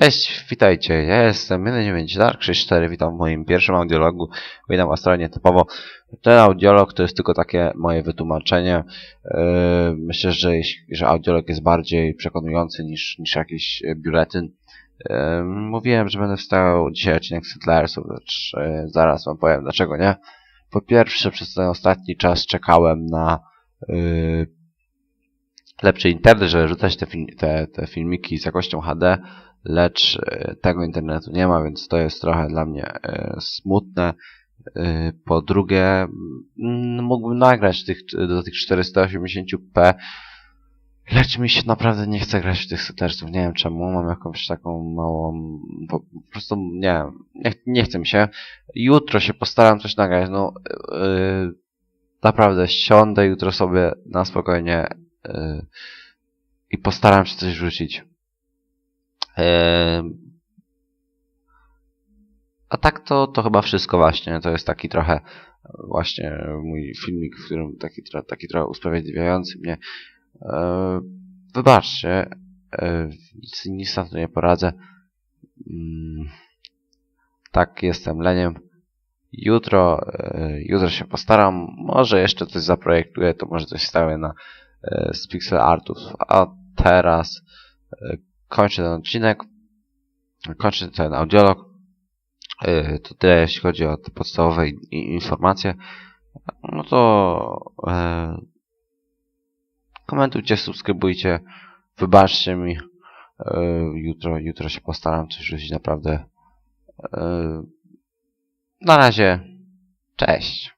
Cześć, witajcie, ja jestem 1.9 Dark 64, witam w moim pierwszym audiologu, witam was trochę nietypowo. Ten audiolog to jest tylko takie moje wytłumaczenie. Yy, Myślę, że, że audiolog jest bardziej przekonujący niż, niż jakiś biuletyn. Yy, Mówiłem, że będę wstawiał dzisiaj odcinek Settlersów, lecz yy, zaraz wam powiem dlaczego nie. Po pierwsze, przez ten ostatni czas czekałem na lepszy internet, żeby rzucać te, te, te filmiki z jakością HD, lecz e, tego internetu nie ma, więc to jest trochę dla mnie e, smutne. E, Po drugie, mm, mógłbym nagrać tych, do tych 480p, lecz mi się naprawdę nie chce grać w tych settersów. Nie wiem czemu, mam jakąś taką małą, po, prostu nie wiem, nie, nie chce mi się. Jutro się postaram coś nagrać, no e, naprawdę siądę jutro sobie na spokojnie e, i postaram się coś wrzucić. A tak to, to chyba wszystko właśnie. To jest taki trochę właśnie mój filmik, w którym taki, taki trochę usprawiedliwiający mnie. Wybaczcie, nic, nic na to nie poradzę. Mm, Tak, jestem leniem. Jutro, jutro się postaram. Może jeszcze coś zaprojektuję, to może coś stawię na e, z pixel artów. A teraz e, kończę ten odcinek. Kończę ten audiolog. Yy, To tyle, jeśli chodzi o te podstawowe informacje. No to e, komentujcie, subskrybujcie, wybaczcie mi. E, jutro, jutro się postaram coś rzucić naprawdę. E, na razie, cześć.